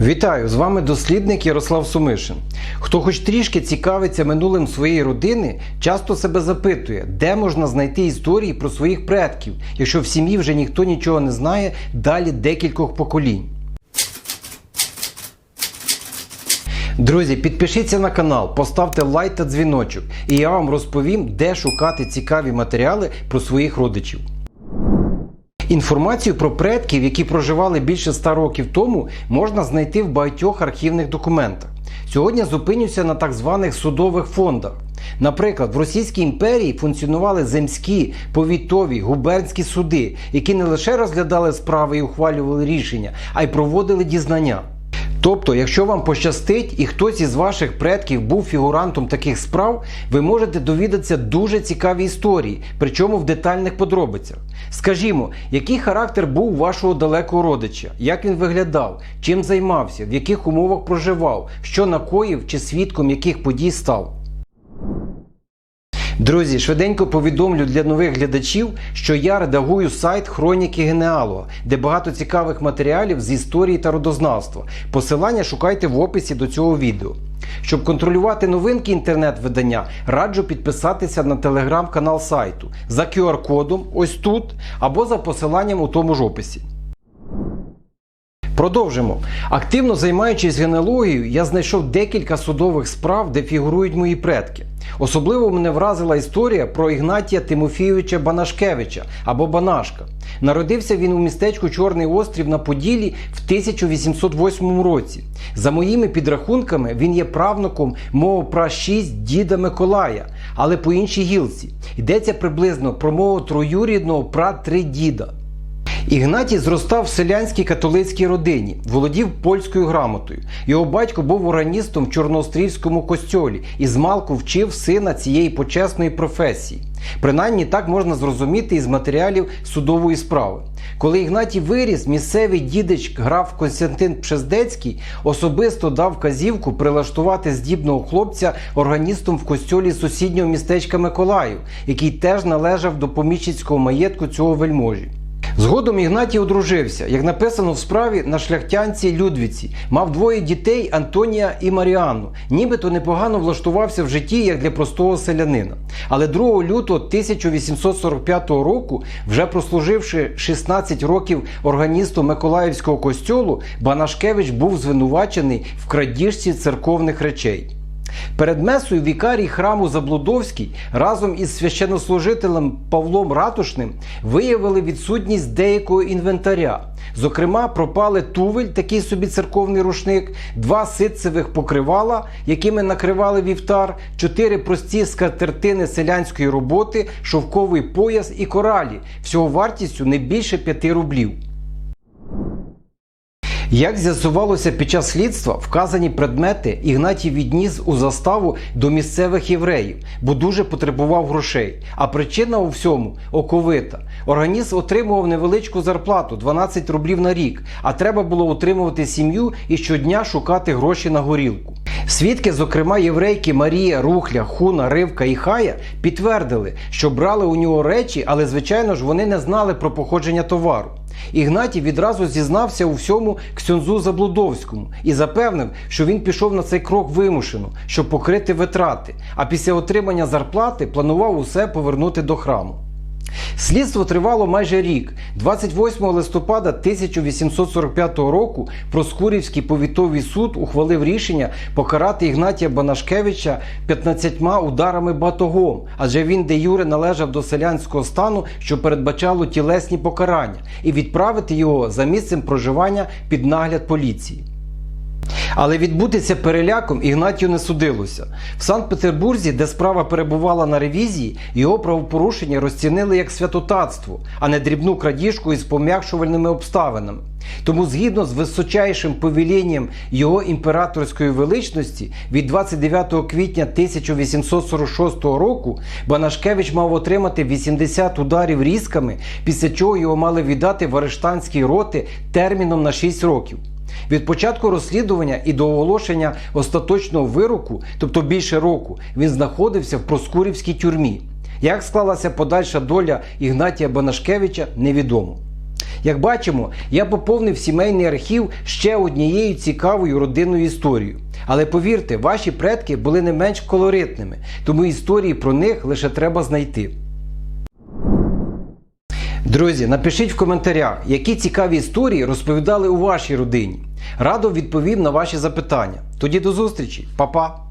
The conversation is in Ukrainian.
Вітаю! З вами дослідник Ярослав Сумишин. Хто хоч трішки цікавиться минулим своєї родини, часто себе запитує, де можна знайти історії про своїх предків, якщо в сім'ї вже ніхто нічого не знає далі декількох поколінь. Друзі, підпишіться на канал, поставте лайк та дзвіночок, і я вам розповім, де шукати цікаві матеріали про своїх родичів. Інформацію про предків, які проживали більше ста років тому, можна знайти в багатьох архівних документах. Сьогодні зупинюся на так званих судових фондах. Наприклад, в Російській імперії функціонували земські, повітові, губернські суди, які не лише розглядали справи і ухвалювали рішення, а й проводили дізнання. Тобто, якщо вам пощастить і хтось із ваших предків був фігурантом таких справ, ви можете довідатися дуже цікаві історії, причому в детальних подробицях. Скажімо, який характер був вашого далекого родича, як він виглядав, чим займався, в яких умовах проживав, що накоїв чи свідком яких подій став. Друзі, швиденько повідомлю для нових глядачів, що я редагую сайт Хроніки Генеалога, де багато цікавих матеріалів з історії та родознавства. Посилання шукайте в описі до цього відео. Щоб контролювати новинки інтернет-видання, раджу підписатися на телеграм-канал сайту за QR-кодом ось тут або за посиланням у тому ж описі. Продовжимо. Активно займаючись генеалогією, я знайшов декілька судових справ, де фігурують мої предки. Особливо мене вразила історія про Ігнатія Тимофійовича Банашкевича або Банашка. Народився він у містечку Чорний Острів на Поділлі в 1808 році. За моїми підрахунками, він є правнуком мого пращість діда Миколая, але по іншій гілці. Йдеться приблизно про мого троюрідного пра-тридіда. Ігнатій зростав в селянській католицькій родині, володів польською грамотою. Його батько був органістом в Чорноострівському костьолі і змалку вчив сина цієї почесної професії. Принаймні так можна зрозуміти із матеріалів судової справи. Коли Ігнатій виріс, місцевий дідич граф Константин Пшездецький особисто дав казівку прилаштувати здібного хлопця органістом в костьолі сусіднього містечка Миколаїв, який теж належав до поміщицького маєтку цього вельможі. Згодом Ігнатій одружився, як написано в справі на шляхтянці Людвіці, мав двоє дітей Антонія і Маріанну. Нібито непогано влаштувався в житті як для простого селянина. Але 2 лютого 1845 року, вже прослуживши 16 років органістом Миколаївського костьолу, Банашкевич був звинувачений в крадіжці церковних речей. Перед месою вікарій храму Заблудовський разом із священнослужителем Павлом Ратушним виявили відсутність деякого інвентаря. Зокрема, пропали тувель, такий собі церковний рушник, два ситцевих покривала, якими накривали вівтар, чотири прості скатертини селянської роботи, шовковий пояс і коралі, всього вартістю не більше 5 рублів. Як з'ясувалося під час слідства, вказані предмети Ігнатій відніс у заставу до місцевих євреїв, бо дуже потребував грошей. А причина у всьому оковита. Організм отримував невеличку зарплату 12 рублів на рік, а треба було утримувати сім'ю і щодня шукати гроші на горілку. Свідки, зокрема єврейки Марія, Рухля, Хуна, Ривка і Хая, підтвердили, що брали у нього речі, але звичайно ж вони не знали про походження товару. Ігнатій відразу зізнався у всьому ксьонзу Заблудовському і запевнив, що він пішов на цей крок вимушено, щоб покрити витрати, а після отримання зарплати планував усе повернути до храму. Слідство тривало майже рік. 28 листопада 1845 року Проскурівський повітовий суд ухвалив рішення покарати Ігнатія Банашкевича 15 ударами батогом, адже він де юре належав до селянського стану, що передбачало тілесні покарання, і відправити його за місцем проживання під нагляд поліції. Але відбутися переляком Ігнатію не судилося. В Санкт-Петербурзі, де справа перебувала на ревізії, його правопорушення розцінили як святотатство, а не дрібну крадіжку із пом'якшувальними обставинами. Тому, згідно з височайшим повелінням його імператорської величності, від 29 квітня 1846 року Банашкевич мав отримати 80 ударів різками, після чого його мали віддати в арештанські роти терміном на 6 років. Від початку розслідування і до оголошення остаточного вироку, тобто більше року, він знаходився в Проскурівській тюрмі. Як склалася подальша доля Ігнатія Банашкевича, невідомо. Як бачимо, я поповнив сімейний архів ще однією цікавою родинною історією. Але повірте, ваші предки були не менш колоритними, тому історії про них лише треба знайти. Друзі, напишіть в коментарях, які цікаві історії розповідали у вашій родині. Радо відповім на ваші запитання. Тоді до зустрічі, Па-па!